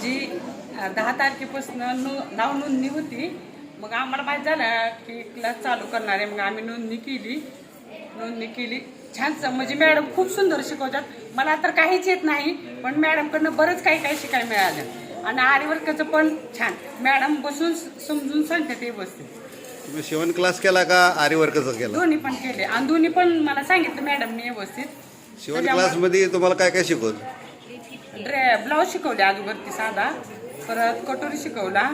माझी अं, दहा तारखेपासून नो नाव नोंदणी होती. मग आम्हाला माहीत झालं की क्लास चालू करणार आहे. मग आम्ही नोंदणी केली. नोंदणी केली. छान म्हणजे मॅडम खूप सुंदर शिकवतात. मला तर काहीच येत नाही पण मॅडमकडनं बरंच काही काही शिकायला मिळालं. आणि आरीवर्काचं पण छान. मॅडम बसून समजून सांगते ते व्यवस्थित. तुम्ही शिवण क्लास केला का आरी वर्कचा केला? दोन्ही पण केले. आणि दोन्ही पण मला सांगितलं मॅडमनी व्यवस्थित. शिवण त्याच्यामुळे- क्लासमध्ये तुम्हाला काय काय शिकवत ड्रे ब्लाऊज शिकवले अगोदरती साधा. परत कटोरी शिकवला.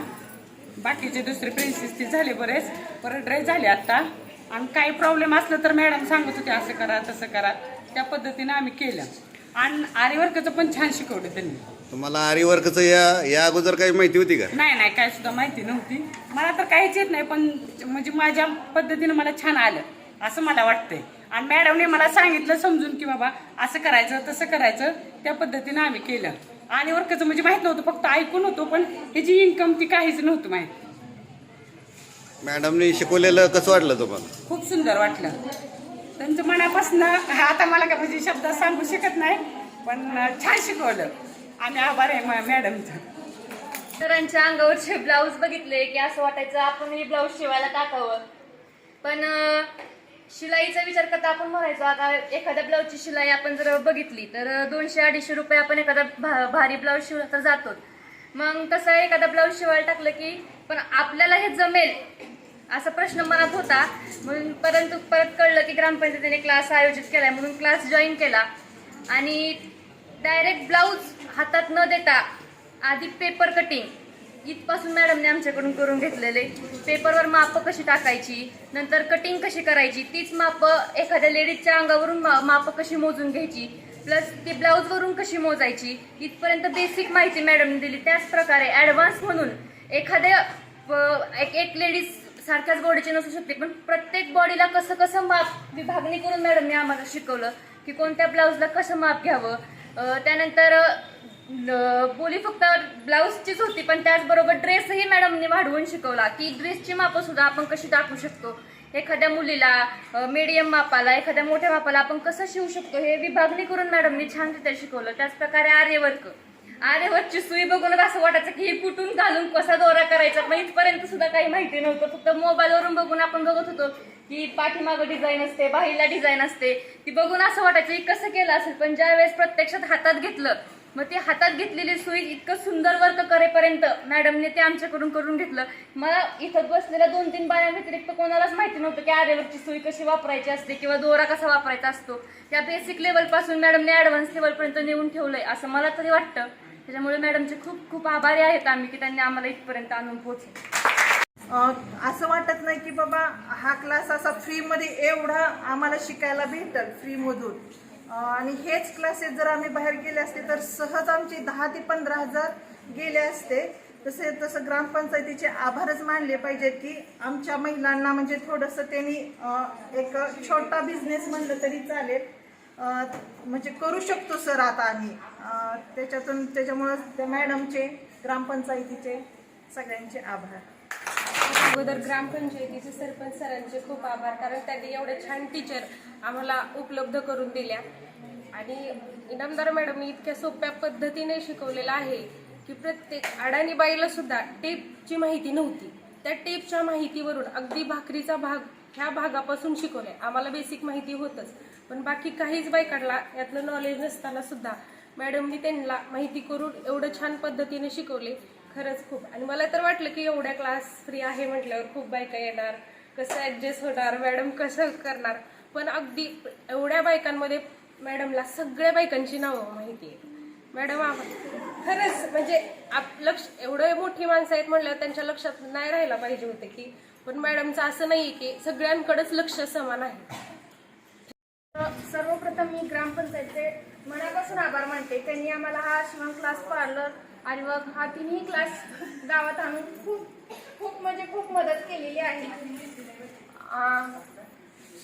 बाकीचे दुसरे प्रिन्सेस ती झाले बरेच. परत ड्रेस झाले आता. आणि काही प्रॉब्लेम असलं तर मॅडम सांगत होते असं करा तसं करा. त्या पद्धतीनं आम्ही केलं. आणि आरीवर्कचं पण छान शिकवलं त्यांनी. तुम्हाला आरी वर्कचं या या अगोदर काही माहिती होती का? नाही नाही काय सुद्धा माहिती नव्हती. मला तर काहीच येत नाही पण म्हणजे माझ्या पद्धतीनं मला छान आलं. असं मला वाटतंय. आणि मॅडमने मला सांगितलं समजून की बाबा असं करायचं तसं करायचं त्या पद्धतीनं आम्ही केलं. आणि वर्काचं म्हणजे माहीत नव्हतं फक्त ऐकून होतो पण ह्याची इन्कम ती काहीच नव्हतं माहीत. मॅडमनी शिकवलेलं कसं वाटलं तुम्हाला? खूप सुंदर वाटलं. त्यांचं मनापासून आता मला काय म्हणजे शब्द सांगू शकत नाही पण छान शिकवलं. आम्ही आभार आहे मा- मॅडमचं सरांच्या अंगावरचे ब्लाऊज बघितले की असं वाटायचं आपण हे ब्लाऊज शिवायला टाकावं. पण शिलाईचा विचार करता आपण म्हणायचो आता एखाद्या ब्लाऊजची शिलाई आपण जर बघितली तर दोनशे अडीचशे रुपये आपण एखादा भा- भारी ब्लाऊज शिवला तर जातो मग तसं एखादा ब्लाऊज शिवायला टाकलं की पण आपल्याला हे जमेल असा प्रश्न मनात होता. म्हणून परंतु परत कळलं की ग्रामपंचायतीने क्लास आयोजित केलाय म्हणून क्लास जॉईन केला. आणि डायरेक्ट ब्लाऊज हातात न देता आधी पेपर कटिंग इथपासून मॅडमने आमच्याकडून करून घेतलेले. पेपरवर माप कशी टाकायची नंतर कटिंग कशी करायची तीच माप एखाद्या लेडीजच्या अंगावरून मा- माप कशी मोजून घ्यायची प्लस ती ब्लाऊजवरून कशी मोजायची इथपर्यंत बेसिक माहिती मॅडमने दिली. त्याच प्रकारे ॲडव्हान्स म्हणून एखाद्या एक एक लेडीज सारख्याच बॉडीची नसू शकते पण प्रत्येक बॉडीला कसं कसं माप विभागणी करून मॅडमने आम्हाला शिकवलं की कोणत्या ब्लाऊजला कसं माप घ्यावं. त्यानंतर बोली फक्त ब्लाऊजचीच होती पण त्याचबरोबर ड्रेसही मॅडमने वाढवून शिकवला. की ड्रेसची मापं सुद्धा आपण कशी दाखवू शकतो? एखाद्या मुलीला मीडियम मापाला एखाद्या मोठ्या मापाला आपण कसं शिवू शकतो? हे विभागणी करून मॅडमनी छान तिथे शिकवलं. त्याचप्रकारे आर्यवर्क. आर्यवर्कची सुई बघूनच असं वाटायचं की हे कुठून घालून कसा दोरा करायचा? पण इथपर्यंत सुद्धा काही माहिती नव्हतं. फक्त मोबाईलवरून बघून आपण बघत होतो की पाठीमागं डिझाईन असते बाहीला डिझाईन असते. ती बघून असं वाटायचं की कसं केलं असेल? पण ज्या वेळेस प्रत्यक्षात हातात घेतलं मग ती हातात घेतलेली सुई इतकं सुंदर वर्क करेपर्यंत मॅडमने ते आमच्याकडून करून घेतलं. मला इथं बसलेल्या दोन तीन बाया व्यतिरिक्त कोणालाच माहिती नव्हतं की आरेवरची सुई कशी वापरायची असते किंवा दोरा कसा वापरायचा असतो. त्या बेसिक लेवलपासून मॅडमने ॲडव्हान्स लेवलपर्यंत नेऊन ठेवलंय असं मला तरी वाटतं. त्याच्यामुळे मॅडमचे खूप खूप आभारी आहेत आम्ही की त्यांनी आम्हाला इथपर्यंत आणून पोहोचले असं वाटत नाही की बाबा हा क्लास असा फ्रीमध्ये एवढा आम्हाला शिकायला भेटल फ्रीमधून आणि हेच क्लासेस जर आम्ही बाहेर गेले असते तर सहज आमचे दहा ते पंधरा हजार गेले असते. तसे तसं ग्रामपंचायतीचे आभारच मानले पाहिजेत की आमच्या महिलांना म्हणजे थोडंसं त्यांनी एक छोटा बिझनेस म्हणलं तरी चालेल. म्हणजे करू शकतो सर आता आम्ही. त्याच्यातून त्याच्यामुळं त्या मॅडमचे ग्रामपंचायतीचे सगळ्यांचे आभार. अगोदर ग्रामपंचायतीचे सरपंच सरांचे खूप आभार कारण त्यांनी एवढे छान टीचर आम्हाला उपलब्ध करून दिल्या. आणि इनामदार मॅडम इतक्या सोप्या पद्धतीने शिकवलेलं आहे की प्रत्येक अडाणी बाईला सुद्धा टेपची माहिती नव्हती. त्या टेपच्या माहितीवरून अगदी भाकरीचा भाग ह्या भागापासून शिकवले. आम्हाला बेसिक माहिती होतच. पण बाकी काहीच बायकांना यातलं नॉलेज नसताना सुद्धा मॅडमनी त्यांना माहिती करून एवढं छान पद्धतीने शिकवले खरंच खूप. आणि मला तर वाटलं की एवढ्या क्लास फ्री आहे म्हटल्यावर खूप बायका येणार. कसं ऍडजस्ट होणार? मॅडम कसं करणार? पण अगदी एवढ्या बायकांमध्ये मॅडमला सगळ्या बायकांची नावं माहिती आहे मॅडम खरंच म्हणजे आप लक्ष एवढे मोठी माणसं आहेत म्हटल्यावर त्यांच्या लक्षात नाही राहायला पाहिजे होते की पण मॅडमचं असं नाही की सगळ्यांकडेच लक्ष समान आहे. सर्वप्रथम मी ग्रामपंचायतचे मनापासून आभार मानते. त्यांनी आम्हाला हा शिवण क्लास पार्लर आणि मग हा तिन्ही क्लास गावात आणून खूप खूप म्हणजे खूप मदत केलेली आहे.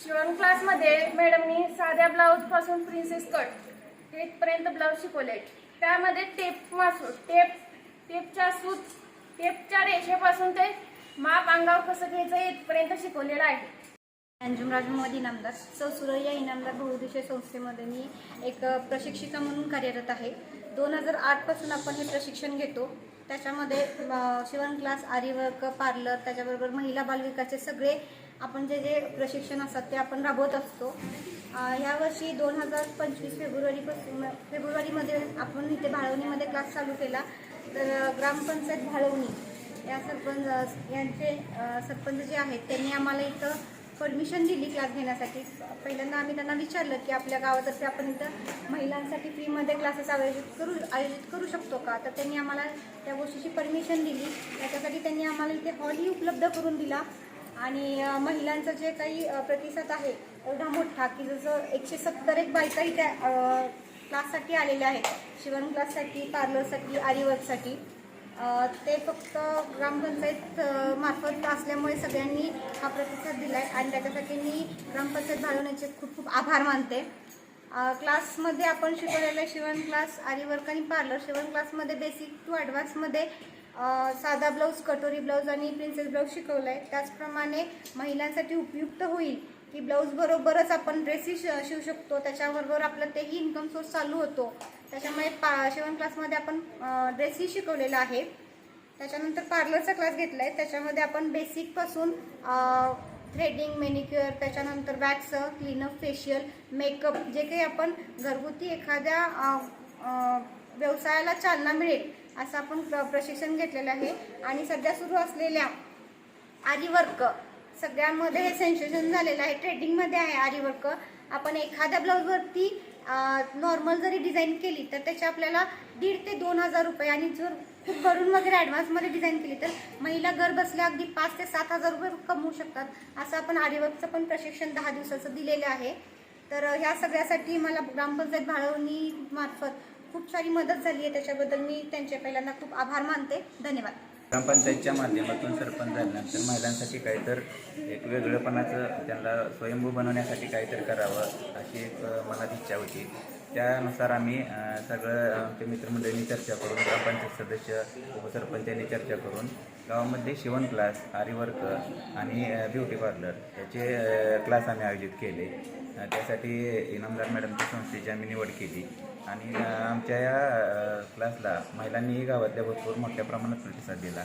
शिवण क्लासमध्ये मॅडमनी साध्या ब्लाऊजपासून प्रिन्सेस कट इथपर्यंत ब्लाऊज शिकवले. त्यामध्ये टेप मासू टेप टेपच्या सूत टेपच्या रेषेपासून ते माप अंगावर कसं घ्यायचं इथपर्यंत शिकवलेलं आहे. अंजुमराज मोदी इनामदार सौ सुरैया इनामदार बहुउद्देशीय संस्थेमध्ये मी एक प्रशिक्षिका म्हणून कार्यरत आहे. दोन हजार आठपासून आपण हे प्रशिक्षण घेतो. त्याच्यामध्ये शिवण क्लास आरीवर्क पार्लर त्याच्याबरोबर महिला बालविकासचे सगळे आपण जे जे प्रशिक्षण असतात ते आपण राबवत असतो. अ, यावर्षी दोन हजार पंचवीस फेब्रुवारीपासून फेब्रुवारीमध्ये आपण इथे भाळवणीमध्ये क्लास चालू केला. तर ग्रामपंचायत भाळवणी या सरपंच यांचे सरपंच जे आहेत त्यांनी आम्हाला इथं परमिशन दिली क्लास घेण्यासाठी. पहिल्यांदा आम्ही त्यांना विचारलं की आपल्या गावातर्फे आपण इथं महिलांसाठी फ्रीमध्ये क्लासेस आयोजित करू आयोजित करू शकतो का? तर त्यांनी आम्हाला त्या गोष्टीची परमिशन दिली. त्याच्यासाठी त्यांनी आम्हाला इथे हॉलही उपलब्ध करून दिला. आणि महिलांचं जे काही प्रतिसाद आहे एवढा मोठा की जसं एकशे सत्तर एक बायकाही त्या क्लाससाठी आलेल्या आहेत. शिवण क्लाससाठी पार्लरसाठी आरीवर्कसाठी ते फक्त ग्रामपंचायत मार्फत असल्यामुळे सगळ्यांनी हा प्रतिसाद दिला आहे आणि त्याच्यासाठी मी ग्रामपंचायत घालवण्याचे खूप खूप आभार मानते. क्लासमध्ये आपण शिकवलेलं शिवण क्लास आरीवर्क आणि पार्लर. शिवण क्लासमध्ये बेसिक टू ॲडव्हान्समध्ये साधा ब्लाऊज कटोरी ब्लाऊज आणि प्रिन्सेस ब्लाऊज शिकवलं आहे त्याचप्रमाणे महिलांसाठी उपयुक्त होईल की ब्लाऊजबरोबरच आपण ड्रेसही श शिवू शकतो. त्याच्याबरोबर आपलं तेही इन्कम सोर्स चालू होतो. त्याच्यामुळे पा शिवण क्लासमध्ये आपण ड्रेसही शिकवलेला आहे. त्याच्यानंतर पार्लरचा क्लास घेतला आहे त्याच्यामध्ये आपण बेसिकपासून थ्रेडिंग मेनिक्युअर त्याच्यानंतर वॅक्स क्लीनअप फेशियल मेकअप जे काही आपण घरगुती एखाद्या व्यवसायाला चालना मिळेल असं आपण प्र- प्रशिक्षण घेतलेलं आहे. आणि सध्या सुरू असलेल्या आरीवर्क सगळ्यांमध्ये हे सेन्सेशन झालेलं आहे. ट्रेडिंगमध्ये आहे आरीवर्क आपण एखाद्या ब्लाऊजवरती नॉर्मल जरी डिझाईन केली तर त्याचे आपल्याला दीड ते दोन हजार रुपये आणि जर खूप भरून वगैरे ॲडव्हान्समध्ये डिझाईन केली तर महिला घर बसल्या अगदी पाच ते सात हजार रुपये कमवू शकतात. असं आपण आर्यवर्कचं पण प्रशिक्षण दहा दिवसाचं दिलेलं आहे. तर ह्या सगळ्यासाठी मला ग्रामपंचायत भाळवणी मार्फत खूप सारी मदत झाली आहे. त्याच्याबद्दल मी त्यांचे पहिल्यांदा खूप आभार मानते. धन्यवाद. ग्रामपंचायतच्या माध्यमातून सरपंच झाल्यानंतर महिलांसाठी काहीतर एक वेगळेपणाचं त्यांना स्वयंभू बनवण्यासाठी काहीतरी करावं अशी एक मनात इच्छा होती. त्यानुसार आम्ही सगळं आमच्या मित्रमंडळींनी चर्चा करून ग्रामपंचायत सदस्य उपसरपंचांनी चर्चा करून गावामध्ये शिवण क्लास आरीवर्क आणि ब्युटी पार्लर याचे क्लास आम्ही आयोजित केले. त्यासाठी इनामदार मॅडमच्या संस्थेची आम्ही निवड केली. आणि आमच्या या क्लासला महिलांनीही गावातल्या भरपूर मोठ्या प्रमाणात प्रतिसाद दिला.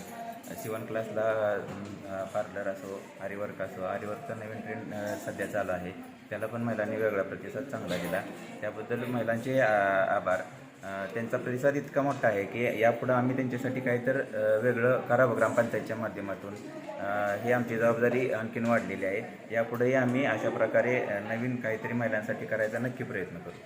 शिवण क्लासला पार्लर असो आरीवर्क असो आरीवर्कचा नवीन ट्रेंड सध्या चालू आहे. त्याला पण महिलांनी वेगळा प्रतिसाद चांगला दिला. त्याबद्दल महिलांचे आभार. त्यांचा प्रतिसाद इतका मोठा आहे की यापुढं आम्ही त्यांच्यासाठी काहीतर वेगळं करावं ग्रामपंचायतच्या माध्यमातून. ही आमची जबाबदारी आणखीन वाढलेली आहे. यापुढेही आम्ही अशा प्रकारे नवीन काहीतरी महिलांसाठी करायचा नक्की प्रयत्न करू.